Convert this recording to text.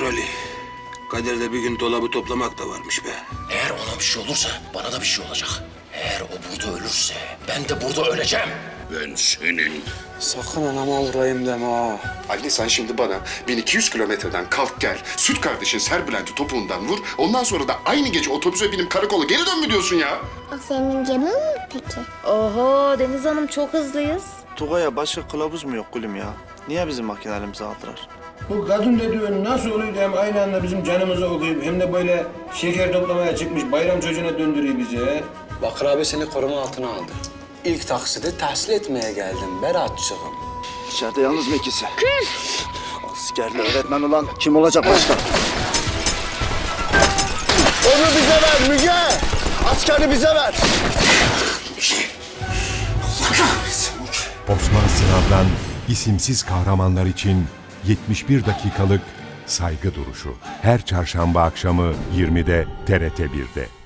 Dur Ali. Kader'de bir gün dolabı toplamak da varmış be. Eğer ona bir şey olursa bana da bir şey olacak. Eğer o burada ölürse ben de burada öleceğim. Ben senin Sakın anama vurayım deme ha. Ali sen şimdi bana 1200 kilometreden kalk gel. Süt kardeşin Serbülent'i topuğundan vur. Ondan sonra da aynı gece otobüse binip karakola geri dön mü diyorsun ya? O senin gemin mi peki? Oho Deniz Hanım çok hızlıyız. Tugay'a başka kılavuz mu yok gülüm ya? Niye bizim makinelerimizi aldılar? Bu kadın dediğin nasıl oluyor hem aynı anda bizim canımızı okuyup hem de böyle şeker toplamaya çıkmış bayram çocuğuna döndürüyor bizi. he? Bakır abi seni koruma altına aldı. İlk taksidi tahsil etmeye geldim Beratçığım. İçeride yalnız mı ikisi? Askerli öğretmen olan kim olacak başka? Onu bize ver Müge! Askeri bize ver! Osman Sınav'dan isimsiz kahramanlar için 71 dakikalık saygı duruşu. Her çarşamba akşamı 20'de TRT 1'de.